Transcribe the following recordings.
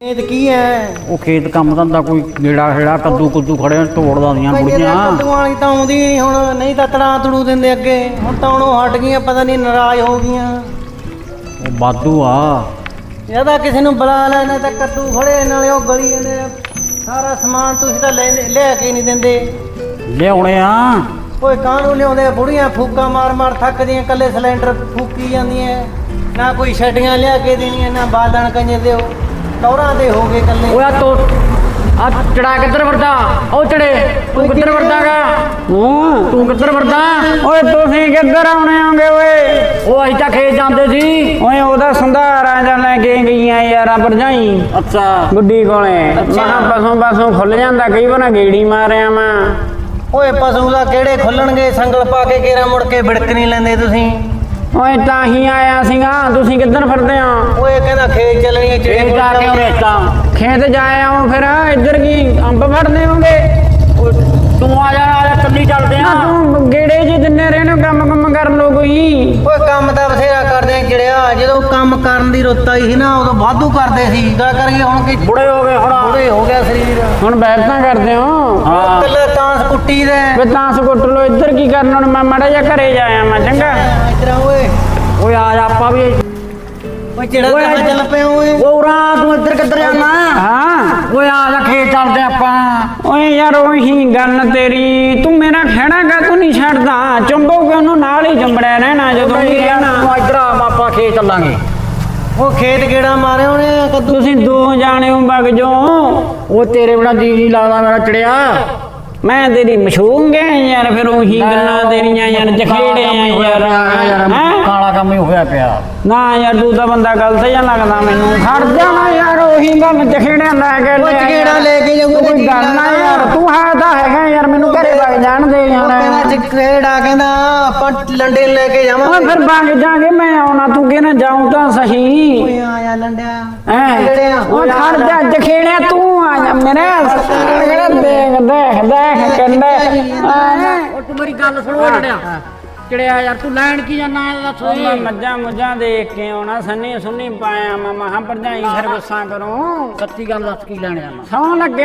ਇਹ ਤੇ ਕੀ ਹੈ? ਉਹ ਖੇਤ ਕੰਮ ਧੰਦਾ ਕੋਈ ਗੇੜਾ ਖੇੜਾ ਕੱਦੂ ਕੁੱਦੂ ਖੜੇ ਤੋੜਦਾ ਦੀਆਂ ਬੁੜੀਆਂ। ਕੱਦੂਆਂ ਵਾਲੀ ਤਾਂ ਆਉਂਦੀ ਨਹੀਂ ਹੁਣ ਨਹੀਂ ਤਾਂ ਤੜਾ ਤੜੂ ਦਿੰਦੇ ਅੱਗੇ। ਹੁਣ ਤਾਂ ਹੁਣ ਉਹ ਹਟ ਗਈਆਂ ਪਤਾ ਨਹੀਂ ਨਾਰਾਜ਼ ਹੋ ਗਈਆਂ। ਉਹ ਵਾਧੂ ਆ। ਜ਼ਿਆਦਾ ਕਿਸੇ ਨੂੰ ਬੁਲਾ ਲੈਣਾ ਤਾਂ ਕੱਦੂ ਫੜੇ ਨਾਲੇ ਉਹ ਗਲੀ ਜਾਂਦੇ। ਸਾਰਾ ਸਮਾਨ ਤੁਸੀਂ ਤਾਂ ਲੈਂਦੇ ਲੈ ਕੇ ਨਹੀਂ ਦਿੰਦੇ। ਲਿਆਉਣੇ ਆ। ਕੋਈ ਕਾਹਨੂੰ ਲਿਆਉਂਦੇ ਬੁੜੀਆਂ ਫੂਕਾਂ ਮਾਰ ਮਾਰ ਥੱਕਦੀਆਂ ਕੱਲੇ ਸਿਲੰਡਰ ਫੂਕੀ ਜਾਂਦੀਆਂ। ਨਾ ਕੋਈ ਛੱਡੀਆਂ ਲਿਆ ਕੇ ਦੇਣੀਆਂ ਨਾ ਬਾਲਣ ਕੰਜੇ ਦਿਓ। ਟੌਰਾਂ ਦੇ ਹੋ ਗਏ ਕੱਲੇ ਓਏ ਆ ਤੋ ਆ ਚੜਾ ਕਿੱਧਰ ਵਰਦਾ ਉਹ ਚੜੇ। ਤੂੰ ਕਿੱਧਰ ਵਰਦਾਗਾ ਹੂੰ। ਤੂੰ ਕਿੱਧਰ ਵਰਦਾ ਓਏ ਤੁਸੀਂ ਕਿੱਧਰ ਆਉਣੇ ਹੋਗੇ ਓਏ? ਉਹ ਅਸੀਂ ਤਾਂ ਖੇਤ ਜਾਂਦੇ ਸੀ। ਓਏ ਉਹਦਾ ਸੰਧਾਰਾ ਜਾਂ ਲੈ ਕੇ ਗਈਆਂ ਯਾਰਾਂ ਭਰਜਾਈ। ਅੱਛਾ। ਗੁੱਡੀ ਕੋਲੇ। ਮਹਾ ਪਸੋਂ ਪਸੋਂ ਖੁੱਲ ਜਾਂਦਾ ਕਈ ਵਾਰ ਗੇੜੀ ਮਾਰਿਆ ਮੈਂ ਓਏ ਪਸ਼ੂ ਦਾ ਕਿਹੜੇ ਖੁੱਲਣਗੇ? ਸੰਗਲ ਪਾ ਕੇ ਕੇਰਾ ਮੁੜ ਕੇ ਵਿੜਕ ਨਹੀਂ ਲੈਂਦੇ ਤੁਸੀਂ। ਓਏ ਤਾਂ ਹੀ ਆਇਆ ਸੀਗਾ ਤੁਸੀਂ ਕਿੱਧਰ ਫਿਰਦੇ ਹੋ? ਓਏ ਕਹਿੰਦਾ ਖੇਤ ਚੱਲਣੀ ਚਿੜੇ ਖੇਤ ਜਾ ਕੇ ਉਹਨੇ ਤਾਂ। ਖੇਤ ਜਾ ਆਓ ਫਿਰ ਇੱਧਰ ਕੀ ਅੰਬ ਫੜਦੇ ਹੋਗੇ ਤੂੰ ਆ ਜਾ ਆ ਜਾ ਕੱਲੀ ਚੱਲਦੇ ਆ। ਤੂੰ ਗੇੜੇ ਜੀ ਦਿੰਨੇ ਰਹਿਣੇ ਹੋ, ਕੰਮ ਕੰਮ ਕਰ ਲੋ ਕੋਈ। ਓਏ ਕੰਮ ਤਾਂ ਬਥੇਰਾ ਕਰਦੇ ਆ ਚਿੜਿਆ ਜਦੋਂ ਕੰਮ ਕਰਨ ਦੀ ਰੁੱਤ ਆਈ ਸੀ ਨਾ ਉਦੋਂ ਵਾਧੂ ਕਰਦੇ ਸੀ। ਗਾ ਕਰੀਏ ਹੁਣ ਕਿ ਬੁੜੇ ਹੋ ਗਏ ਹੁਣ। ਬੁੜੇ ਹੋ ਗਿਆ ਸਰੀਰ। ਹੁਣ ਬੈਠਾਂ ਕਰਦੇ ਹੋ। ਹਾਂ। ਕੱਲੇ ਤਾਂਸ ਕੁੱਟੀ ਦੇ। ਵੇ ਤਾਂ ਸਕੁੱਟ ਲੋ ਇੱਧਰ ਕੀ ਕਰਨ ਹੁਣ? ਮੈਂ ਮੜਾ ਜਾ ਘਰੇ ਜਾਇਆ ਮੈਂ ਚੰਗਾ। ਇਧਰ ਓਏ। ਓਏ ਆ ਜਾ ਆਪਾਂ ਵੀ। ਓਏ ਓਏ। ਕਹਾਂ ਚੱਲ ਪਿਆ ਓਏ। ਓ ਉਰਾ ਤੂੰ ਇੱਧਰ ਕਿੱਧਰ ਜਾਣਾ? ਹਾਂ। ਓਏ ਆ ਜਾ ਖੇਤ ਚੱਲਦੇ ਆਪਾਂ। ਓਏ ਯਾਰ ਉਹੀ ਗੱਲ ਤੇਰੀ। ਤੂੰ ਮੇਰਾ ਖਹਿੜਾ ਕਾ ਤੂੰ ਨਹੀਂ ਛੱਡਦਾ। ਚੁੰਬੋਗੇ ਉਹਨੂੰ ਨਾਲ ਹੀ ਚੁੰਬੜਿਆ ਰਹਿਣਾ ਜਦੋਂ ਵੀ ਰਹਿਣਾ। ਤੂੰ ਇੱਧਰ ਆ ਖੇਤ ਚੱਲਾਂਗੇ ਉਹ ਖੇਤ ਗੇੜਾ ਮਾਰੇ ਉਹਨੇ ਕੱਦੂ ਤੁਸੀਂ ਦੋ ਜਾਣੇ ਹੋ ਵਗ ਜੋ ਉਹ ਤੇਰੇ ਬਿਨਾ ਜੀ ਨਹੀਂ ਲੱਗਦਾ ਮੇਰਾ ਚੜਿਆ। ਮੈਂ ਤੇਰੀ ਮਸ਼ਹੂਰ ਗਿਆ ਯਾਰ ਫਿਰ ਉਹੀ ਗੱਲਾਂ ਤੇਰੀਆਂ ਯਾਰ ਜਖੇੜੇ ਆ ਯਾਰ। ਹੈਂ? ਕਾਲਾ ਕੰਮ ਹੀ ਹੋਇਆ ਪਿਆ। ਨਾ ਯਾਰ ਤੂੰ ਤਾਂ ਬੰਦਾ ਗਲਤ ਜਿਹਾ ਲੱਗਦਾ ਮੈਨੂੰ। ਖੜ ਜਾਣਾ ਯਾਰ ਉਹੀ ਗੱਲ ਜਖੇੜਿਆਂ ਲੈ ਕੇ ਯਾਰ। ਲੈ ਕੇ ਜਾਊਗਾ ਕੋਈ ਗੱਲ ਨਾ ਯਾਰ ਤੂੰ ਹੈ ਤਾਂ ਹੈਗਾ ਯਾਰ ਮੈਨੂੰ ਘਰੇ ਵਗ ਜਾਣ ਦੇ ਉਹ ਯਾਰ ਚਿਹੜਾ ਕਹਿੰਦਾ ਆਪਾਂ ਲੰਡੇ ਲੈ ਕੇ ਓਏ ਜਾਵਾਂਗੇ ਫਿਰ ਵਗ ਜਾਗੇ ਮੈਂ ਆਉਣਾ ਤੂੰ ਕਿਹਨੇ ਜਾਉਂ ਤਾਂ ਸਹੀ ਓਏ ਆ ਜਾ ਲੰਡਿਆ ਹੈ ਉਹ ਖੜ ਜਾ ਜਖੇੜਿਆ ਤੂੰ ਆ ਜਾ ਮੇਰੇ ਕਿਹੜਾ ਦੇਖ ਦੇਖ ਦੇਖ ਕੰਡੇ ਉਹ ਤੂੰ ਮੇਰੀ ਗੱਲ ਸੁਣੋ ਚੜਿਆ ਚੜਿਆ ਯਾਰ ਤੂੰ ਲੈਣ ਕੀ ਜਾਣਾ ਦੱਸ ਉਹ ਮੈਂ ਮੱਝਾਂ ਮੁੱਝਾਂ ਦੇਖ ਕੇ ਆਉਣਾ ਸੰਨੀ ਸੁੰਨੀ ਪਾਇਆ ਮੈਂ ਮਹਾਂ ਭਰਜਾਈ ਫਿਰ ਗੁੱਸਾ ਕਰੂੰ। ਸੱਚੀ ਗੱਲ ਦੱਸ ਕੀ ਲੈਣ ਜਾਣਾ? ਸੌ ਲੱਗੇ।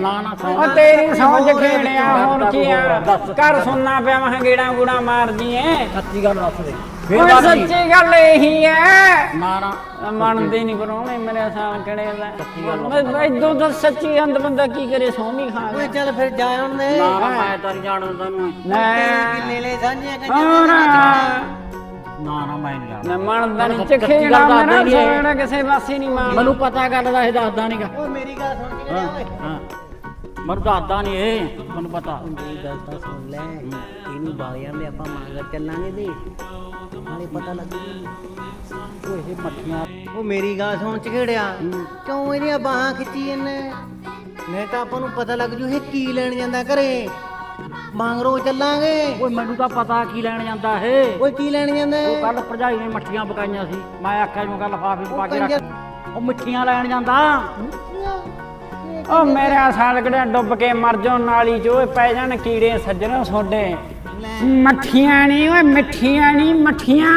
ਨਾ ਨਾ ਸੌ ਉਹ ਤੇਰੀ ਸੌ ਜਖੇੜਿਆ ਹੋਰ ਕੀ ਆ? ਘਰ ਸੁਣਨਾ ਪਿਆ ਮੈਂ ਗੇੜਾ ਗੂੜਾ ਮਾਰਦੀ ਏ। ਸੱਚੀ ਗੱਲ ਦੱਸ ਦੇ। ਫੇਰ ਓਏ ਦੱਸ ਦੀ। ਸੱਚੀ ਗੱਲ ਇਹੀ ਹੈ। ਨਾ ਨਾ ਮੰਨਦੇ ਨਹੀਂ ਪਰੋਣੇ ਮੇਰੇ ਸਾਹ ਕਿਹੜੇ ਦਾ। ਮੈਂ ਇਦੋਂ ਤਾਂ ਸੱਚੀ ਅੰਦ ਬੰਦਾ ਕੀ ਕਰੇ ਸੌਂ ਨਹੀਂ ਖਾ ਓਏ ਚੱਲ ਫਿਰ ਜਾ ਹੁਣ ਦੇ ਨਾ ਨਾ ਮੈਂ ਤਾਂ ਨਹੀਂ ਜਾਣਦਾ ਤੈਨੂੰ। ਲੈ ਲੈ ਲੈ ਸਾਂਝੀਆਂ ਹੋਰ। ਨਾ ਨਾ ਮੈਂ ਨਹੀਂ ਜਾਣਦਾ। ਮੈਂ ਮੰਨਦਾ ਨਹੀਂ ਗੱਲ ਦੱਸਦਾ ਮੇਰਾ। ਸੋਹਣਾ ਕਿਸੇ ਪਾਸੇ ਨਹੀਂ ਮਾਰ ਮੈਨੂੰ ਪਤਾ ਗੱਲ ਦਾ ਇਹ ਦੱਸਦਾ ਨਹੀਂਗਾ ਓ ਮੇਰੀ ਗੱਲ ਸੁਣ ਕੇ ਹਾਂ ਓਏ। ਹਾਂ। ਮੈਨੂੰ ਦੱਸਦਾ ਨਹੀਂ ਇਹ ਮੈਨੂੰ ਪਤਾ। ਮੇਰੀ ਗੱਲ ਤਾਂ ਸੁਣ ਲੈ ਇਹਨੂੰ ਬਾਲਿਆਂ ਦੇ ਆਪਾਂ ਮੰਗਰ ਚੱਲਾਂਗੇ ਦੇ ਨਾਲੇ ਪਤਾ ਲੱਗੂ ਉਹ ਇਹ ਮੱਠੀਆਂ। ਉਹ ਮੇਰੀ ਗੱਲ ਸੁਣ ਝਗੜਿਆ ਕਿਉਂ ਇਹਦੀਆਂ ਬਾਹਾਂ ਖਿੱਚੀ ਇਹਨੇ ਨਹੀਂ ਤਾਂ ਆਪਾਂ ਨੂੰ ਪਤਾ ਲੱਗ ਜੂ ਇਹ ਕੀ ਲੈਣ ਜਾਂਦਾ ਘਰੇ। ਮੰਗਰੋ ਚੱਲਾਂਗੇ। ਓਏ ਮੈਨੂੰ ਤਾਂ ਪਤਾ ਕੀ ਲੈਣ ਜਾਂਦਾ ਇਹ। ਓਏ ਕੀ ਲੈਣ ਜਾਂਦਾ? ਉਹ ਕੱਲ ਭਰਜਾਈ ਨੇ ਮੱਠੀਆਂ ਪਕਾਈਆਂ ਸੀ। ਮੈਂ ਆਖਿਆ ਨੂੰ ਕੱਲ ਲਿਫਾਫੇ 'ਚ ਪਾ ਕੇ ਰੱਖ। ਉਹ ਮਿੱਠੀਆਂ ਲੈਣ ਜਾਂਦਾ। ਉਹ ਮੇਰੇ ਸਾਲ ਕਿਹੜਾ ਡੁੱਬ ਕੇ ਮਰ ਜਾਓ ਨਾਲੀ ਚ। ਓਏ ਪੈ ਜਾਣ ਕੀੜੇ ਸੱਜਣੋ ਸੋਡੇ। ਮੱਠੀਆਂ ਨਹੀਂ ਓਏ ਮਿੱਠੀਆਂ ਨਹੀਂ ਮੱਠੀਆਂ।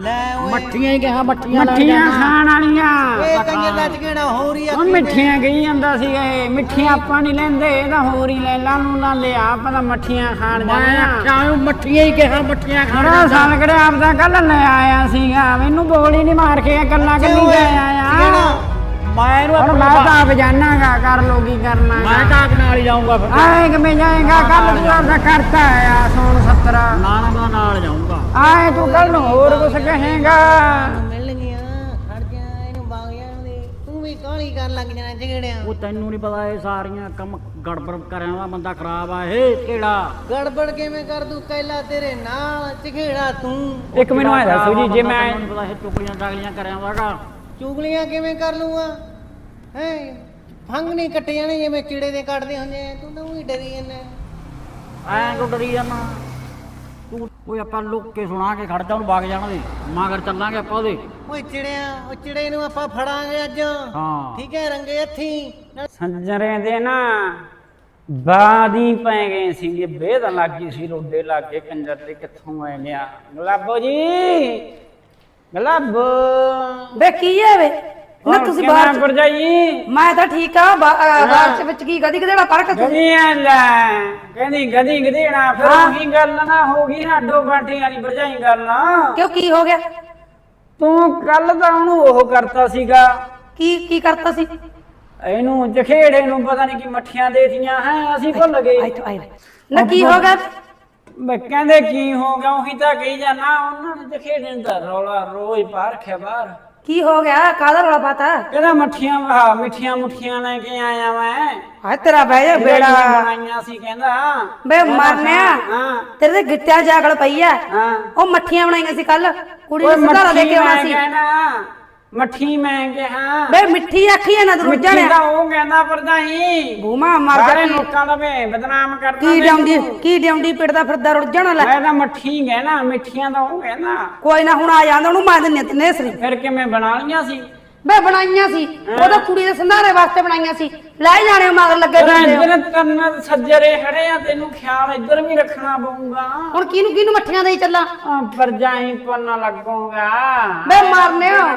ਲੈ ਓਏ। ਮੱਠੀਆਂ ਹੀ ਕਿਹਾ ਮੱਠੀਆਂ ਮੱਠੀਆਂ ਜਾਣਾ। ਖਾਣ ਵਾਲੀਆਂ। ਇਹ ਹੋ ਰਹੀ ਆ ਉਹ ਮਿੱਠੀਆਂ ਕਹੀ ਜਾਂਦਾ ਸੀਗਾ ਇਹ। ਮਿੱਠੀਆਂ ਆਪਾਂ ਨਹੀਂ ਲੈਂਦੇ ਇਹ ਤਾਂ ਹੋਰ ਹੀ ਲੈ ਲਾ ਨੂੰ ਨਾ ਲਿਆ ਆਪਾਂ ਤਾਂ ਮੱਠੀਆਂ ਖਾਣ ਮੈਂ ਆ ਆਖਿਆ ਉਹ ਮੱਠੀਆਂ ਹੀ ਕਿਹਾ ਮੱਠੀਆਂ ਖਾਣ ਖੜਾ ਸਾਲ ਕਿਹੜਾ ਆਪ ਦਾ ਕੱਲ ਲੈ ਆਇਆ ਸੀਗਾ। ਮੈਨੂੰ ਗੋਲੀ ਨਹੀਂ ਮਾਰ ਕੇ ਕੱਲਾ ਕੱਲੀ ਲੈ ਆਇਆ। ਮੈਂ ਇਹਨੂੰ ਹੁਣ ਮੈਂ ਤਾਂ ਆਪ ਜਾਣਾਗਾ ਕਰ ਲੋ ਕੀ ਕਰਨਾ ਮੈਂ ਤਾਂ ਆਪ ਨਾਲ ਹੀ ਜਾਊਂਗਾ ਫਿਰ। ਆਏ ਕਿ ਮੈਂ ਜਾਏਗਾ ਕੱਲ ਤੂੰ ਆਪਦਾ ਕਰਤਾ ਆਇਆ ਸੋਨ 17 ਨਾ ਨਾ ਮੈਂ ਨਾਲ ਜਾਊਂਗਾ। ਆਏ ਤੂੰ ਕੱਲ ਨੂੰ ਹੋਰ ਕੁਛ ਕਹੇਗਾ। ਵੀ ਕਾਹਲੀ ਕਰਨ ਲੱਗ ਜਾਣਾ ਝਗੜਿਆ ਉਹ ਤੈਨੂੰ ਨਹੀਂ ਪਤਾ ਇਹ ਸਾਰੀਆਂ ਕੰਮ ਗੜਬੜ ਕਰਿਆ ਦਾ ਬੰਦਾ ਖਰਾਬ ਆ ਇਹ ਕਿਹੜਾ? ਗੜਬੜ ਕਿਵੇਂ ਕਰ ਦੂ ਕੈਲਾ ਤੇਰੇ ਨਾਲ ਝਗੜਾ ਤੂੰ। ਇੱਕ ਮੈਨੂੰ ਆਇਆ ਦੱਸੋ ਜੀ ਮੈਂ ਪਤਾ ਇਹ ਚੁਗਲੀਆਂ ਚਾਗਲੀਆਂ ਕਰਿਆ ਵਾਗਾ ਚੁਗਲੀਆਂ ਕਿਵੇਂ ਕਰ ਲੂੰਗਾ ਹੈ? ਫੰਗ ਨਹੀਂ ਕੱਟੇ ਜਾਣੇ ਜਿਵੇਂ ਕੀੜੇ ਦੇ ਕੱਟਦੇ ਹੁੰਦੇ ਆ। ਤੂੰ ਤਾਂ ਉਹੀ ਡਰੀ ਜਾਂਦਾ। ਐਂ ਕਿਉਂ ਡਰੀ ਜਾਣਾ ਤੂੰ ਓਏ ਆਪਾਂ ਲੁੱਕ ਕੇ ਸੁਣਾ ਕੇ ਖੜ ਜਾ ਉਹਨੂੰ ਬਾਗ ਜਾਣ ਦੇ। ਮਗਰ ਚੱਲਾਂਗੇ ਆਪਾਂ ਉਹਦੇ। ਓਏ ਚਿੜਿਆ ਉਹ ਚਿੜੇ ਨੂੰ ਆਪਾਂ ਫੜਾਂਗੇ ਅੱਜ। ਹਾਂ। ਠੀਕ ਹੈ ਰੰਗੇ ਹੱਥੀ। ਸੰਜਰੇ ਦੇ ਨਾ ਬਾਦੀ ਪੈ ਗਏ ਸੀਗੇ ਬੇਦ ਲੱਗੀ ਸੀ ਰੋਡੇ ਲੱਗੇ ਕੰਜਰ ਤੇ ਕਿੱਥੋਂ ਆਏ ਲਿਆ ਗੁਲਾਬੋ ਜੀ! ਗੁਲਾਬੋ ਬੇ ਕੀ ਹੈ ਵੇ? ਨਾ ਤੁਸੀਂ ਬਾਹਰ ਚ- ਭਰਜਾਈ? ਮੈਂ ਤਾਂ ਠੀਕ ਆ ਬਾ- ਬਾਹਰ ਚ ਵਿੱਚ ਕੀ ਗਦੀ ਗਦੇੜਾ ਫ਼ਰਕ ਤੂੰ। ਗਦੀਆਂ ਲੈ ਕਹਿੰਦੀ ਗਦੀ ਗਦੀਣਾ ਫਿਰ ਹਾਂ। ਉਹੀ ਗੱਲ ਨਾ ਹੋ ਗਈ ਨਾ ਅੱਡੋ ਬਾਟੀ ਵਾਲੀ ਭਰਜਾਈ ਗੱਲ। ਨਾ ਕਿਉਂ ਕੀ ਹੋ ਗਿਆ? ਤੂੰ ਕੱਲ ਤਾਂ ਉਹਨੂੰ ਉਹ ਕਰਤਾ ਸੀਗਾ। ਕੀ ਕੀ ਕਰਤਾ ਸੀ? ਇਹਨੂੰ ਜਖੇੜੇ ਨੂੰ ਪਤਾ ਨਹੀਂ ਕੀ ਮੱਠੀਆਂ ਦੇਤੀਆਂ ਹੈ ਅਸੀਂ ਭੁੱਲ ਆਈ ਗਏ ਤੋ ਆਈ ਨਾ ਕੀ ਹੋ ਗਿਆ? ਮੈਂ ਕਹਿੰਦੇ ਕੀ ਹੋ ਗਿਆ ਉਹੀ ਤਾਂ ਕਹੀ ਜਾਣਾ ਉਹਨਾਂ ਨੇ ਜਖੇੜੇ ਨੂੰ ਤਾਂ ਰੌਲਾ ਰੋਜ਼ ਬਾਹਰ ਰੱਖਿਆ ਬਾਹਰ। ਕੀ ਹੋ ਗਿਆ? ਕਾਹਦਾ ਰੌਲਾ ਪਾਤਾ? ਕਹਿੰਦਾ ਮੱਠੀਆਂ ਆਹ ਮਿੱਠੀਆਂ ਮੁੱਠੀਆਂ ਲੈ ਕੇ ਆਇਆ ਮੈਂ। ਹਾਏ ਤੇਰਾ ਬਹਿ ਜਾ ਬੇੜਾ। ਬਣਾਈਆਂ ਸੀ ਕਹਿੰਦਾ। ਬੇ ਮਰਨਿਆ? ਹਾਂ। ਤੇਰੇ ਤੇ ਗਿੱਟਿਆਂ ਜਾਗਲ ਪਈ ਆ ਹਾਂ। ਉਹ ਮੱਠੀਆਂ ਬਣਾਈਆਂ ਸੀ ਕੱਲ ਕੁੜੀ ਨੂੰ ਸੰਧਾਰਾ ਦੇ ਕੇ ਆਉਣਾ ਸੀ। ਕਹਿਣਾ। ਮੱਠੀ ਮੈਂ ਕਿਹਾ। ਬੇ ਮਿੱਠੀ ਆਖੀ ਆ ਨਾ ਤੂੰ ਮਿੱਠੀ ਦਾ ਉਹ ਕਹਿੰਦਾ ਪਰਦਾਈ ਭੂਮਾ ਮਰ ਜਾ ਸਾਰੇ ਕੀ- ਲੋਕਾਂ ਦਾ ਵੇ ਬਦਨਾਮ ਕਰਦਾ ਕੀ। ਡਾਉਂਦੀ ਕੀ ਡਾਉਂਦੀ ਪਿੜਦਾ ਫਿਰਦਾ ਰੁੜ ਜਾਣਾ ਲੈ ਮੈਂ ਤਾਂ ਮੱਠੀ ਕਹਿਣਾ ਮਿੱਠੀਆਂ ਦਾ ਉਹ ਕਹਿੰਦਾ ਕੋਈ ਨਾ ਹੁਣ ਆ ਜਾਂਦਾ ਉਹਨੂੰ ਮੈਂ ਦਿੰਨੀ ਤਨੇ ਸਰੀ ਫਿਰ ਕਿਵੇਂ ਬਣਾ ਲੀਆਂ ਸੀ? ਬੇ ਬਣਾਈਆਂ ਸੀ। ਉਹਦਾ ਕੁੜੀ ਦੇ ਸੰਧਾਰੇ ਵਾਸਤੇ ਬਣਾਈਆਂ ਸੀ। ਲੈ ਜਾਣੇ ਮਗਰ ਲੱਗੇ ਤੇਰਾ ਫਿਰਦੇ ਹੋ। ਤਨ ਸੱਜਰੇ ਖੜੇ ਆ ਤੈਨੂੰ ਖਿਆਲ ਇੱਧਰ ਵੀ ਰੱਖਣਾ ਪਊਗਾ। ਹੁਣ ਕਿਹਨੂੰ ਕਿਹਨੂੰ ਮੱਠੀਆਂ ਦੇਈ ਚੱਲਾਂ? ਪਰਜਾਈ ਪੁੰਨ ਲੱਗੂਗਾ। ਬੇ ਮਾਰਨੇ ਹੋ।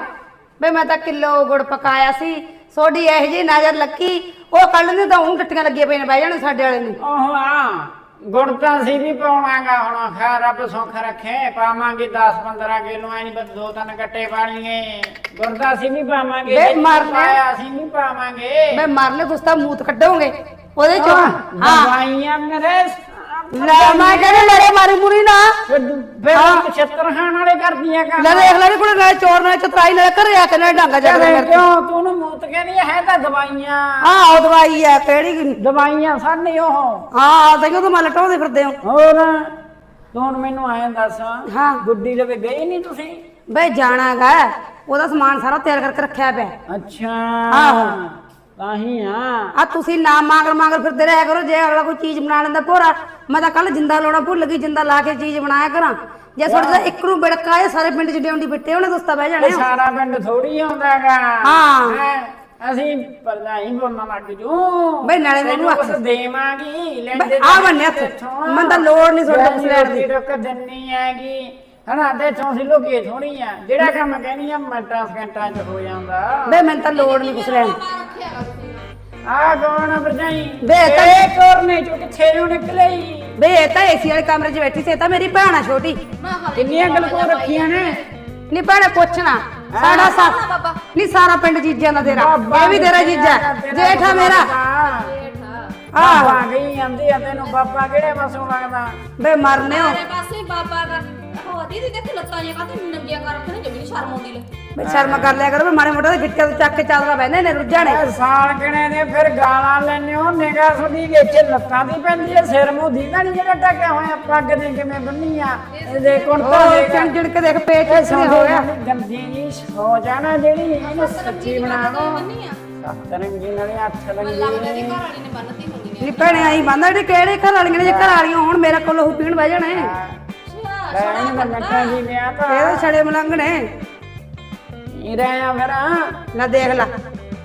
ਬੇ ਮੈਂ ਤਾਂ ਕਿਲੋ ਗੁੜ ਪਕਾਇਆ ਸੀ ਸੋਡੀ ਇਹ ਜੀ ਨਜ਼ਰ ਲੱਗੀ ਉਹ ਕੱਢ ਨੇ ਤਾਂ ਉਹ ਟੱਟੀਆਂ ਲੱਗੀਆਂ ਪਈਆਂ ਨੇ ਬਹਿ ਜਾਣੇ ਸਾਡੇ ਵਾਲੇ ਨੂੰ। ਉਹ ਆ ਗੁੜ ਤਾਂ ਸੀ ਵੀ ਪਾਉਣਾਗਾ ਹੁਣ ਖੈਰ ਰੱਬ ਸੁੱਖ ਰੱਖੇ ਪਾਵਾਂਗੇ 10 15 ਕਿਲੋ ਐ ਨਹੀਂ ਬਸ ਦੋ ਤਿੰਨ ਗੱਟੇ ਪਾਣੀਏ। ਗੁੜ ਤਾਂ ਅਸੀਂ ਵੀ ਪਾਵਾਂਗੇ ਬੇ ਜੇ ਮਰਨਾ। ਪਾਇਆ ਅਸੀਂ ਵੀ ਪਾਵਾਂਗੇ। ਬੇ ਮਾਰਨੇ ਤੁਸੀਂ ਤਾਂ ਮੂਤ ਕੱਢੋਗੇ ਉਹਦੇ ਚੋਂ ਹਾਂ ਦਵਾਈਆਂ ਮੇਰੇ ਲੈ ਮੈਂ ਕਹਿੰਦਾ ਲੜੇ ਮਾਰੀ ਮੁਰੀ ਨਾ। ਫਿਰ ਫਿਰ ਛੱਤਰ ਖਾਣ ਵਾਲੇ ਕਰਦੀਆਂ ਕੰਮ। ਲੈ ਦੇਖ ਲੈ ਨੀ ਕੁੜੇ ਨਾਲ ਚੋਰ ਨਾਲ ਚਤਰਾਈ ਨਾਲ ਘਰੇ ਆ ਕੇ ਨਾਲ ਡਾਂਗਾ ਜਗਦਾ ਕਹਿੰਦੇ ਕਰਦੇ ਕਿਉਂ? ਤੂੰ ਨੂੰ ਮੂਤ ਕਹਿੰਦੀ ਹੈ ਤਾਂ ਦਵਾਈਆਂ। ਹਾਂ ਉਹ ਦਵਾਈ ਆ ਕਿਹੜੀ ਦਵਾਈਆਂ ਸਾਡੀ ਉਹ। ਹਾਂ ਤੈਨੂੰ ਤਾਂ ਮੈਂ ਲਟਾਉਂਦੇ ਫਿਰਦੇ ਹੋ। ਹੋਰ ਤੂੰ ਹੁਣ ਮੈਨੂੰ ਐਂ ਦੱਸ ਹਾਂ। ਗੁੱਡੀ ਦੇ ਵੀ ਗਏ ਨਹੀਂ ਤੁਸੀਂ? ਬਈ ਜਾਣਾਗਾ ਉਹਦਾ ਸਮਾਨ ਸਾਰਾ ਤਿਆਰ ਕਰਕੇ ਰੱਖਿਆ ਪਿਆ। ਅੱਛਾ। ਆਹੋ। ਤਾਂ ਹੀ ਆ ਆ ਤੁਸੀਂ ਨਾ ਮਾਂਗਰ ਮਾਂਗਰ ਫਿਰਦੇ ਰਹਿਆ ਕਰੋ ਜੇ ਅਗਲਾ ਕੋਈ ਚੀਜ਼ ਬਣਾ ਲੈਂਦਾ ਭੋਰਾ ਮੈਂ ਤਾਂ ਕੱਲ ਜਿੰਦਾ ਲਾਉਣਾ ਭੁੱਲ ਗਈ ਜਿੰਦਾ ਲਾ ਕੇ ਚੀਜ਼ ਬਣਾਇਆ ਕਰਾਂ। ਜੇ ਤੁਹਾਡੇ ਦਾ ਇੱਕ ਨੂੰ ਬਿੜਕਾ ਇਹ ਸਾਰੇ ਪਿੰਡ ਚ ਡਿਉਂਡੀ ਬਿੱਟੇ ਉਹਨੇ ਦੋਸਤਾ ਬਹਿ ਜਾਣੇ ਇਹ ਹੋ। ਸਾਰਾ ਪਿੰਡ ਥੋੜੀ ਆਉਂਦਾਗਾ। ਹਾਂ। ਅਸੀਂ ਪਰਦਾਈ ਬੋਲਣ ਲੱਗ ਜੂ। ਬਈ ਨਾਲੇ ਮੈਨੂੰ ਕੁਛ ਆਖ- ਦੇਵਾਂਗੀ ਲੈਂਦੇ ਆ ਬੰਨੇ ਹੱਥ ਮੈਨੂੰ ਤਾਂ ਲੋੜ ਨਹੀਂ ਤੁਹਾਡੇ ਕੁਛ ਲੈਣ ਦੀ। ਰੁਕ ਦਿੰਨੀ ਹੈਗੀ। ਹਣਾ ਤੇ ਚੋਂ ਸੀ ਲੋਕੀ ਥੋੜੀ ਆ ਜਿਹੜਾ ਕੰਮ ਕਹਿਨੀ ਆ ਮਿੰਟਾਂ ਸਕਿੰਟਾਂ ਚ ਹੋ ਜਾਂਦਾ। ਬਈ ਮੈਨੂੰ ਤਾਂ ਲੋੜ ਨਹੀਂ ਕੁਛ ਲੈਣ ਆ ਕੌਣ ਆ ਭਰਜਾਈ? ਵੇ ਤਾਂ- ਇਹ ਕੋਰਨੇ ਚੋਂ ਕਿੱਥੇ ਨੂੰ ਨਿਕਲਈ ਬਈ ਇਹ ਤਾਂ ਏਸੀ ਵਾਲੇ ਕਮਰੇ 'ਚ ਬੈਠੀ ਸੀ ਇਹ ਤਾਂ ਮੇਰੀ ਭੈਣ ਆ ਛੋਟੀ। ਕਿੰਨੀਆਂ ਗਲਕੋ ਰੱਖੀਆਂ ਨੇ? ਨਹੀਂ ਭੈਣੇ ਪੁੱਛਣਾ ਸਾਡਾ ਸਾ ਨਹੀਂ ਸਾਰਾ ਪਿੰਡ ਜੀਜਿਆਂ ਦਾ ਤੇਰਾ। ਇਹ ਵੀ ਤੇਰਾ ਜੀਜਾ ਜੇਠਾ ਮੇਰਾ। ਆਹ ਬਾਬਾ ਗਈ ਆਂਦੀ ਆ ਤੈਨੂੰ ਬਾਬਾ ਕਿਹੜੇ ਪਾਸੋਂ ਲੱਗਦਾ? ਬੇ ਮਰਨੇ ਹੋ। ਸਾਰੇ ਪਾਸੇ ਬਾਬਾ ਦਾ। ਹੋ ਦੀਦੀ ਦੇਖ ਲੱਤਾਂ ਜਿਹਾ ਕਾਤੇ ਨੰਗੀਆਂ ਕਰ ਰੱਖਣੇ ਜਮੀ ਨੀ ਸ਼ਰਮ ਆਉਂਦੀ ਲੈ। ਬੇ ਸ਼ਰਮ ਕਰ ਲਿਆ ਕਰੋ ਬੇ ਮਾੜੇ ਮੋਟੇ ਦੇ ਗਿੱਟੇ ਤੋਂ ਚੱਕ ਕੇ ਚਾਦਰਾ ਬੈੰਦੇ ਨੇ ਰੁੱਝਾਣੇ ਇਹ ਸਾਲ ਕਿਣੇ ਦੇ ਫਿਰ ਗਾਲਾਂ ਲੈਣੇ ਹੋ ਨਿਗਾਹ ਸੁਦੀ ਵਿੱਚ ਲੱਤਾਂ ਦੀ ਪੈਂਦੀ ਹੈ ਸਿਰ ਮੂੰਹ ਦੀਦਾ ਨਹੀਂ ਜਿਹੜਾ ਟਕਿਆ ਹੋਇਆ ਪੱਗ ਦੇ ਕਿਵੇਂ ਬੰਨੀ ਆ ਇਹਦੇ ਕੁੜਤਾ ਉਹ ਦੇ ਚਿਣ ਚਿਣ ਕੇ ਦੇਖ ਪੇਟ ਇਹ ਚ ਹੋ ਗਿਆ। ਗੰਦੀ ਜੀ ਆ ਨਾ ਜਿਹੜੀ ਇਹਨੂੰ ਸੱਚੀ ਬਣਾ ਲਓ। ਬੰਨੀ ਆ ਸਤਰੰਗੀ ਨਾਲੇ ਹੱਥ ਲੱਗਦਾ ਲੰਗੀ ਦੀ ਘਰ ਵਾਲੀ ਨੇ ਬੰਨਤੀ ਹੁੰਦੀ ਨੇ ਨਹੀਂ ਭੈਣੇ ਆਈ ਬੰਦਾ ਜਿਹੜੇ ਕਿਹੜੇ ਘਰ ਵਾਲੀਆਂ ਨੇ ਜੇ ਘਰ ਵਾਲੀਆਂ ਹੋਣ ਮੇਰਾ ਕੋਲ ਉਹ ਪੀਣ ਬਹਿ ਜਾਣੇ। ਅੱਛਾ ਲੈ ਇਹਨੂੰ ਤਾਂ ਮਿੱਠਾ ਜੀ ਲਿਆ ਤਾਂ ਇਹਦੇ ਛੜੇ ਮਲੰਗ ਨੇ। ਇਹ ਰਹਿਆ ਫਿਰ। ਲੈ ਦੇਖ ਲੈ।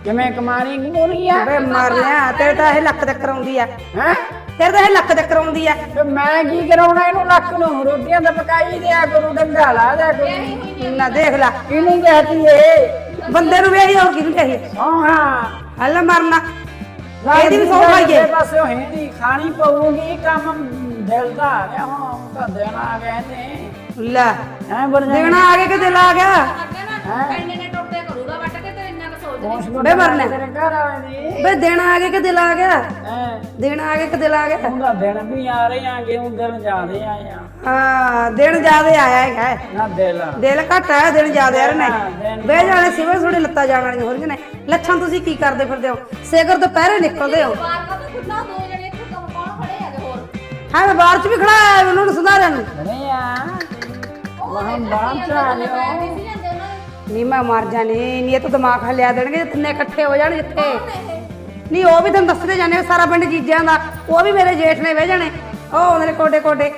ਕਿਵੇਂ ਕਮਾਰੀ ਗੋਰੀ ਆ? ਬੇ ਮਰ ਲਿਆ ਤੇਰੇ ਤਾਂ ਇਹ ਲੱਕ ਤੱਕ ਆਉਂਦੀ ਆ। ਹੈ? ਤੇਰੇ ਤਾਂ ਇਹ ਲੱਕ ਤੱਕ ਆਉਂਦੀ ਆ। ਤੇ ਮੈਂ ਕੀ ਕਰਾਉਣਾ ਇਹਨੂੰ ਲੱਕ ਨੂੰ ਰੋਟੀਆਂ ਤਾਂ ਪਕਾਈ ਦਿਆ ਕਰੂ ਡੰਗਾ ਲਾ ਦਿਆ ਕਰੂ। ਨਾ ਦੇਖ ਲੈ। ਕਿਹਨੂੰ ਕਹਤੀ ਏ ਬੰਦੇ ਨੂੰ ਵੇਹੀ ਹੋਰ ਕਿਹਨੂੰ ਚਾਹੀਏ ਹਾਂ ਹਾਂ। ਹੱਲ ਮਰਨਾ। ਇਹਦੀ ਵੀ ਸੌਂ ਖਾਈਏ। ਬਸ ਹਿੰਦੀ ਖਾਣੀ ਪਊਗੀ ਕੰਮ ਦਿਲ ਦਾ ਆ ਗਿਆ। ਹੁਣ ਤਾਂ ਦਿਨ ਆ ਗਏ ਨੇ ਲੈ ਐ ਬਣ ਦੇਣਾ ਆ ਗਿਆ ਕਿ ਦਿਲ ਆ ਗਿਆ? ਅੱਗੇ ਬੇ ਮਰਨਾ ਤੇਰੇ ਘਰ ਵਾਲੇ ਦੀ ਬੇ ਦੇਣਾ ਆ ਗਿਆ ਕਿ ਦਿਲ ਆ ਗਿਆ? ਦੇਣਾ ਆ ਗਿਆ ਕਿ ਦਿਲ ਆ ਗਿਆ? ਉਹਦਾ ਦਿਨ ਵੀ ਆ ਰਹੇ ਆ ਕਿ ਉਹ ਦਿਨ ਜ਼ਿਆਦੇ ਆਏ ਆ। ਹਾਂ ਦਿਨ ਜਿਆਦੇ ਆਇਆ ਹੈਗਾ। ਨਾ ਦਿਲ। ਦਿਲ ਘੱਟ ਆਇਆ ਦਿਨ ਜਿਆਦੇ ਆ ਰਹੇ ਹਾਂ, ਨੇ ਦਿਨ ਬਹਿ ਜਾਣੇ ਸਿਵਰ ਥੋੜੇ ਲੱਤਾਂ ਜਾਣ ਵਾਲੀਆਂ ਹੋ ਰਹੀਆਂ ਨੇ। ਲੱਛਣ ਤੁਸੀਂ ਕੀ ਕਰਦੇ ਫਿਰਦੇ ਹੋ? ਸੇਗਰ ਦੁਪਹਿਰੇ ਨਿਕਲਦੇ ਹੋ। ਹਾਂ ਮੈਂ ਬਾਹਰ ਚ ਵੀ ਖੜਾ ਆ ਉਹਨਾਂ ਨੂੰ ਸੁਧਾਰਿਆ ਨੂੰ। ਬਣੇ ਆ। ਮਹਾਂ ਬਾਹਰ ਚ ਆ ਲਿਓ। ਜਾਂਦੇ ਨਹੀਂ ਮੈਂ ਮਰ ਜਾਣੀ। ਨਹੀਂ ਇਹ ਤਾਂ ਦਿਮਾਗ ਹਲਿਆ ਦੇਣਗੇ ਤਿੰਨੇ ਇਕੱਠੇ ਹੋ ਜਾਣ ਜਿੱਥੇ। ਨਹੀਂ ਉਹ ਵੀ ਤੁਹਾਨੂੰ ਦੱਸਦੇ ਜਾਂਦੇ ਆ, ਸਾਰਾ ਪਿੰਡ ਜੀਜਿਆਂ ਦਾ। ਉਹ ਵੀ ਮੇਰੇ ਜੇਠ ਨੇ ਬਹਿ ਜਾਣੇ ਉਹ ਉਹਨਾਂ ਦੇ ਕੋਡੇ ਕੋਡੇ